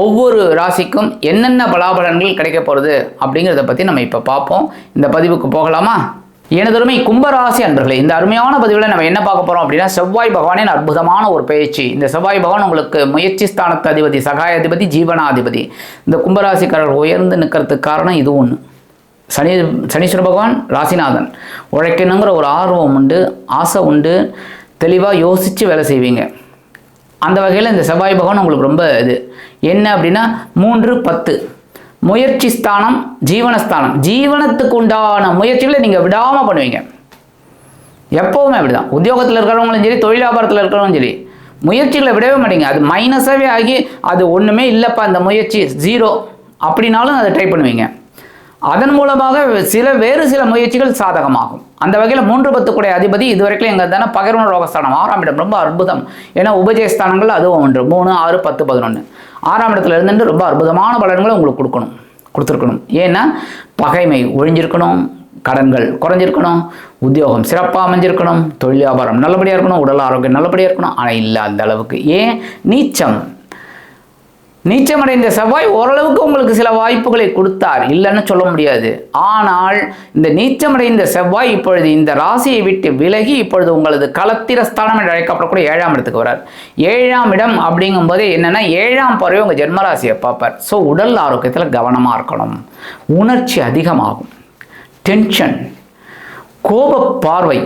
ஒவ்வொரு ராசிக்கும் என்னென்ன பலாபலன்கள் கிடைக்க போகிறது அப்படிங்கிறத பற்றி நம்ம இப்போ பார்ப்போம். இந்த பதிவுக்கு போகலாமா? எனதருமை கும்பராசி அன்பர்களே இந்த அருமையான பதிவில் நம்ம என்ன பார்க்க போகிறோம் அப்படின்னா செவ்வாய் பகவானின் அற்புதமான ஒரு பயிற்சி இந்த செவ்வாய் பகவான் உங்களுக்கு முயற்சி ஸ்தானத்து அதிபதி சகாயாதிபதி ஜீவனாதிபதி. இந்த கும்பராசிக்காரர்கள் உயர்ந்து நிற்கிறதுக்கு காரணம் இது ஒன்று சனி சனீஸ்வர பகவான் ராசிநாதன். உழைக்கணுங்கிற ஒரு ஆர்வம் உண்டு ஆசை உண்டு தெளிவாக யோசித்து வேலை செய்வீங்க. அந்த வகையில் இந்த செவ்வாய் பகவான் உங்களுக்கு ரொம்ப இது. என்ன அப்படின்னா மூன்று பத்து. முயற்சி ஸ்தானம் ஜீவனஸ்தானம் ஜீவனத்துக்கு உண்டான முயற்சிகளை நீங்கள் விடாமல் பண்ணுவீங்க. எப்போவுமே அப்படிதான். உத்தியோகத்தில் இருக்கிறவங்களும் சரி தொழில் வியாபாரத்தில் இருக்கிறவங்களும் சரி முயற்சிகளை விடவே மாட்டீங்க. அது மைனஸாகவே ஆகி அது ஒன்றுமே இல்லைப்பா அந்த முயற்சி ஜீரோ அப்படின்னாலும் அதை ட்ரை பண்ணுவீங்க. அதன் மூலமாக சில வேறு சில முயற்சிகள் சாதகமாகும். அந்த வகையில் மூன்று பத்துக்குடைய அதிபதி இதுவரைக்கும் எங்கே தானே பகிர்வு ரோகஸ்தானம். ஆறாம் இடம் ரொம்ப அற்புதம். ஏன்னா உபஜயஸ்தானங்கள் அதுவும் ஒன்று. மூணு ஆறு பத்து பதினொன்று ஆறாம் இடத்துல இருந்துட்டு ரொம்ப அற்புதமான பலன்களை உங்களுக்கு கொடுக்கணும். கொடுத்துருக்கணும். ஏன்னா பகைமை ஒழிஞ்சிருக்கணும் கடன்கள் குறைஞ்சிருக்கணும் உத்தியோகம் சிறப்பாக அமைஞ்சிருக்கணும் தொழில் வியாபாரம் நல்லபடியாக இருக்கணும் உடல் ஆரோக்கியம் நல்லபடியாக இருக்கணும். ஆனால் இல்லை அந்த அளவுக்கு. ஏன்? நீச்சம். நீச்சமடைந்த செவ்வாய் ஓரளவுக்கு உங்களுக்கு சில வாய்ப்புகளை கொடுத்தார். இல்லைன்னு சொல்ல முடியாது. ஆனால் இந்த நீச்சமடைந்த செவ்வாய் இப்பொழுது இந்த ராசியை விட்டு விலகி இப்பொழுது உங்களது களத்திர ஸ்தானம் என்று அழைக்கப்படக்கூடிய ஏழாம் இடத்துக்கு வரார். ஏழாம் இடம் அப்படிங்கும்போது என்னன்னா ஏழாம் பறவை உங்கள் ஜென்மராசியை பார்ப்பார். ஸோ உடல் ஆரோக்கியத்தில் கவனமாக இருக்கணும். உணர்ச்சி அதிகமாகும். டென்ஷன் கோப பார்வை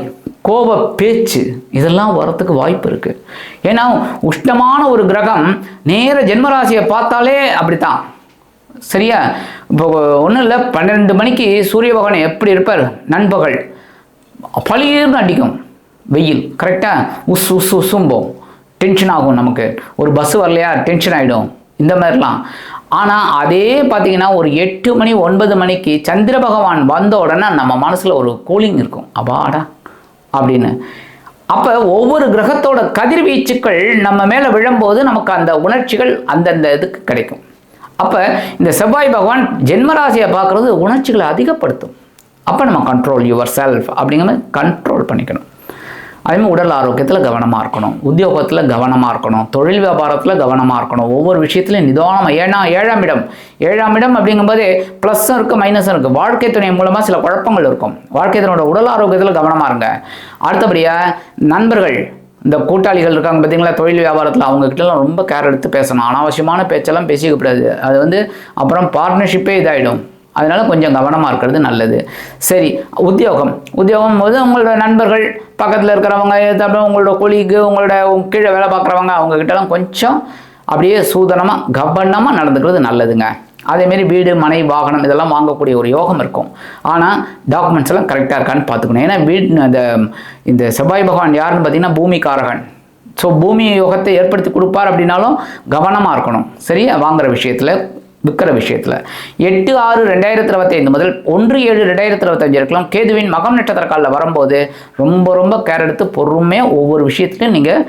கோப பேச்சு இதெல்லாம் வரத்துக்கு வாய்ப்பு இருக்குது ஏன்னா உஷ்ணமான ஒரு கிரகம் நேர ஜென்மராசியை பார்த்தாலே அப்படித்தான். சரியா? இப்போ ஒன்றும் இல்லை பன்னிரெண்டு மணிக்கு சூரிய பகவான் எப்படி இருப்பார்? நண்பகல். பளிர்னு அடிக்கும். வெயில் கரெக்டாக உஸ் உஸ் உசும்போம் டென்ஷன் ஆகும் நமக்கு. ஒரு பஸ் வரலையா? டென்ஷன் ஆகிடும் இந்த மாதிரிலாம். ஆனால் அதே பார்த்தீங்கன்னா ஒரு எட்டு மணி ஒன்பது மணிக்கு சந்திர பகவான் வந்த உடனே நம்ம மனசில் ஒரு கூலிங் இருக்கும். அப்பாடா. அப்படின்னு. அப்போ ஒவ்வொரு கிரகத்தோட கதிர்வீச்சுக்கள் நம்ம மேலே விழும்போது நமக்கு அந்த உணர்ச்சிகள் அந்தந்த இதுக்கு கிடைக்கும். அப்போ இந்த செவ்வாய் பகவான் ஜென்மராசியை பார்க்குறது உணர்ச்சிகளை அதிகப்படுத்தும். அப்போ நம்ம கண்ட்ரோல் யுவர் செல்ஃப் அப்படிங்கிற கண்ட்ரோல் பண்ணிக்கணும். அதேமாதிரி உடல் ஆரோக்கியத்தில் கவனமாக இருக்கணும். உத்தியோகத்தில் கவனமாக இருக்கணும். தொழில் வியாபாரத்தில் கவனமாக இருக்கணும். ஒவ்வொரு விஷயத்துலையும் நிதானமாக ஏன்னா ஏழாம் இடம். ஏழாம் இடம் அப்படிங்கும்போது ப்ளஸ்ஸும் இருக்குது மைனஸும் இருக்குது வாழ்க்கை துணை மூலமாக சில குழப்பங்கள் இருக்கும். வாழ்க்கை துணையோட உடல் ஆரோக்கியத்தில் கவனமாக இருங்க. அடுத்தபடியாக நண்பர்கள். இந்த கூட்டாளிகள் இருக்காங்க பார்த்தீங்களா தொழில் வியாபாரத்தில் அவங்கக்கிட்டலாம் ரொம்ப கேர் எடுத்து பேசணும். அனாவசியமான பேச்செல்லாம் பேசிக்கக்கூடாது அது வந்து அப்புறம் பார்ட்னர்ஷிப்பே இதாகிடும் அதனால் கொஞ்சம் கவனமாக இருக்கிறது நல்லது. சரி உத்தியோகம். உத்தியோகம் போது உங்களோட நண்பர்கள் பக்கத்தில் இருக்கிறவங்க அப்புறம் உங்களோட கொலிக்கு உங்களோட கீழே வேலை பார்க்குறவங்க அவங்கக்கிட்டலாம் கொஞ்சம் அப்படியே சூதனமாக கவனமாக நடந்துக்கிறது நல்லதுங்க. அதேமாரி வீடு மனை வாகனம் இதெல்லாம் வாங்கக்கூடிய ஒரு யோகம் இருக்கும். ஆனால் டாக்குமெண்ட்ஸ் எல்லாம் கரெக்டாக இருக்கான்னு பார்த்துக்கணும். ஏன்னா வீடு அந்த இந்த செவ்வாய் பகவான் யாருன்னு பார்த்தீங்கன்னா பூமிக்காரகன். ஸோ பூமி யோகத்தை ஏற்படுத்தி கொடுப்பார் அப்படின்னாலும் கவனமாக இருக்கணும். சரியா? வாங்குகிற விஷயத்தில் விற்கிற விஷயத்தில். எட்டு ஆறு ரெண்டாயிரத்தி இருபத்தைந்து முதல் ஒன்று ஏழு ரெண்டாயிரத்தி இருபத்தஞ்சு இருக்கலாம் கேதுவின் மகம் நட்சத்திர காலில் வரும்போது ரொம்ப ரொம்ப கேர் எடுத்து பொறுமையாக ஒவ்வொரு விஷயத்துலையும் நீங்கள்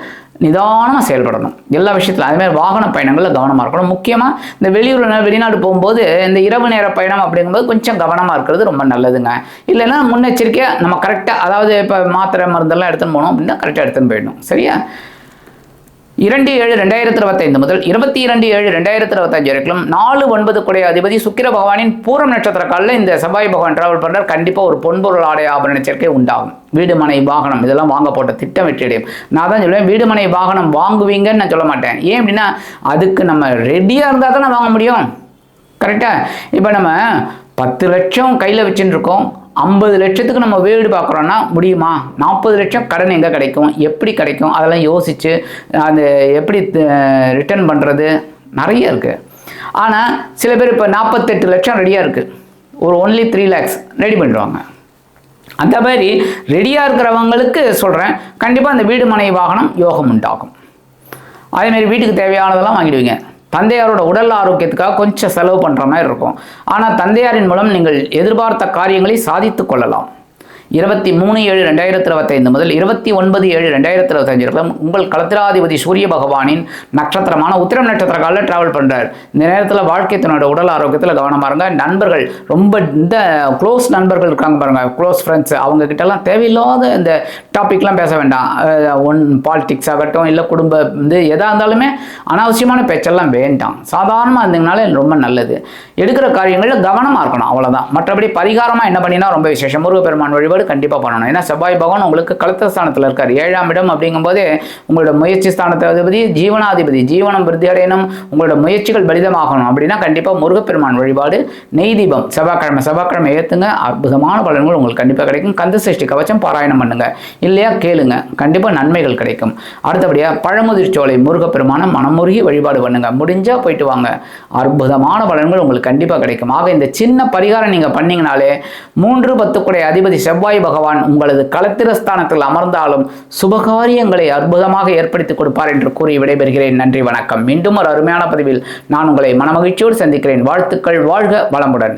நிதானமாக செயல்படணும். எல்லா விஷயத்திலும் அதுமாதிரி வாகன பயணங்களில் கவனமாக இருக்கணும். முக்கியமாக இந்த வெளியூர் வெளிநாடு போகும்போது இந்த இரவு நேர பயணம் அப்படிங்கும்போது கொஞ்சம் கவனமாக இருக்கிறது ரொம்ப நல்லதுங்க. இல்லைன்னா முன்னெச்சரிக்கையாக நம்ம கரெக்டாக அதாவது இப்போ மாத்திரை மருந்தெல்லாம் எடுத்துன்னு போனோம் அப்படின்னா கரெக்டாக எடுத்துன்னு போயிடணும். சரியா? இரண்டு ஏழு ரெண்டாயிரத்தி இருபத்தைந்து முதல் இருபத்தி இரண்டு ஏழு ரெண்டாயிரத்தி இருபத்தஞ்சு வரைக்கும் நாலு ஒன்பது குடைய அதிபதி சுக்கிர பகவானின் பூரம் நட்சத்திர காலில் இந்த செவ்வாய் பகவான் டிராவல் பண்ணுறார் கண்டிப்பாக ஒரு பொன்பொருள் ஆடை ஆபரண சேர்க்கை உண்டாகும். வீடு மனை வாகனம் இதெல்லாம் வாங்க போட்ட திட்டம் வெற்றியடையும் நான் தான் சொல்லுவேன் வீடு மனை வாகனம் வாங்குவீங்கன்னு நான் சொல்ல மாட்டேன். ஏன் அப்படின்னா அதுக்கு நம்ம ரெடியாக இருந்தால் தானே வாங்க முடியும். கரெக்டாக இப்போ நம்ம பத்து லட்சம் கையில் வச்சுட்டு இருக்கோம். ஐம்பது லட்சத்துக்கு நம்ம வீடு பார்க்குறோன்னா முடியுமா? நாற்பது லட்சம் கடன் எங்கே கிடைக்கும்? எப்படி கிடைக்கும்? அதெல்லாம் யோசித்து அது எப்படி ரிட்டர்ன் பண்ணுறது நிறைய இருக்குது ஆனால் சில பேர் இப்போ நாற்பத்தெட்டு லட்சம் ரெடியாக இருக்குது ஒரு ஒன்லி த்ரீ லேக்ஸ் ரெடி பண்ணிடுவாங்க. அந்த மாதிரி ரெடியாக இருக்கிறவங்களுக்கு சொல்கிறேன் கண்டிப்பாக அந்த வீடு மனை வாகனம் யோகம் உண்டாகும். அதேமாரி வீட்டுக்கு தேவையானதெல்லாம் வாங்கிடுவீங்க. தந்தையாரோட உடல் ஆரோக்கியத்துக்காக கொஞ்சம் செலவு பண்ணுற மாதிரி இருக்கும். ஆனால் தந்தையாரின் மூலம் நீங்கள் எதிர்பார்த்த காரியங்களை சாதித்து கொள்ளலாம். இருபத்தி மூணு ஏழு ரெண்டாயிரத்தி இருபத்தைந்து முதல் இருபத்தி ஒன்பது ஏழு ரெண்டாயிரத்தி இருபத்தஞ்சு இருக்கலாம் உங்கள் கலத்திராதிபதி சூரிய பகவானின் நட்சத்திரமான உத்திரம் நட்சத்திர காலில் ட்ராவல் பண்ணுறார் இந்த நேரத்தில் வாழ்க்கை தன்னோட உடல் ஆரோக்கியத்தில் கவனமாக இருங்க. நண்பர்கள் ரொம்ப இந்த க்ளோஸ் நண்பர்கள் இருக்காங்க பாருங்க க்ளோஸ் ஃப்ரெண்ட்ஸ் அவங்க கிட்டலாம் தேவையில்லாத இந்த டாபிக்லாம் பேச வேண்டாம். ஒன் பாலிடிக்ஸ் ஆகட்டும் இல்லை குடும்ப இது எதாக இருந்தாலுமே அனாவசியமான பேச்செல்லாம் வேண்டாம். சாதாரணமாக இருந்தீங்கனாலே ரொம்ப நல்லது. எடுக்கிற காரியங்களில் கவனமாக இருக்கணும் அவ்வளோதான் மற்றபடி பரிகாரமாக என்ன பண்ணினா ரொம்ப விசேஷம். முருகப்பெருமான் வழிபாடு கண்டிப்பாக பண்ணணும். ஏன்னா செவ்வாய் பகவான் உங்களுக்கு கலத்த ஸ்தானத்தில் இருக்கார். ஏழாம் இடம் அப்படிங்கும்போது உங்களோட முயற்சி ஸ்தானத்தை ஜீவனாதிபதி ஜீவனம் விருத்தி அடையணும் உங்களோட முயற்சிகள் பலிதமாகணும் அப்படின்னா கண்டிப்பாக முருகப்பெருமான் வழிபாடு நெய் தீபம் செவ்வாய்க்கிழமை செவ்வாய்க்கிழமை ஏற்றுங்க அற்புதமான பலன்கள் உங்களுக்கு கண்டிப்பாக கிடைக்கும். கந்த சஷ்டி கவச்சம் பாராயணம் பண்ணுங்க. இல்லையா கேளுங்க. கண்டிப்பாக நன்மைகள் கிடைக்கும். அடுத்தபடியாக பழமுதிர் சோலை முருகப்பெருமான மனமுருகி வழிபாடு பண்ணுங்க. முடிஞ்சால் போயிட்டு வாங்க. அற்புதமான பலன்கள் உங்களுக்கு கண்டிப்பாக கிடைக்கும். ஆக இந்த சின்ன பரிகாரம் நீங்கள் பண்ணீங்கனாலே மூன்று பத்துக்குடைய அதிபதி செவ்வாய் பகவான் உங்களது களத்திரஸ்தானத்தில் அமர்ந்தாலும் சுபகாரியங்களை அற்புதமாக ஏற்படுத்தி கொடுப்பார் என்று கூறி விடைபெறுகிறேன். நன்றி வணக்கம். மீண்டும் ஒரு அருமையான பதிவில் நான் உங்களை மனமகிழ்ச்சியோடு சந்திக்கிறேன். வாழ்த்துக்கள் வாழ்க வளமுடன்.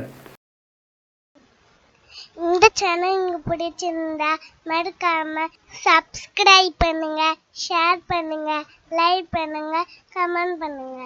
இந்த சேனல் உங்களுக்கு பிடிச்சிருந்தா மறக்காம சப்ஸ்கிரைப் பண்ணுங்க ஷேர் பண்ணுங்க லைக் பண்ணுங்க கமெண்ட் பண்ணுங்க.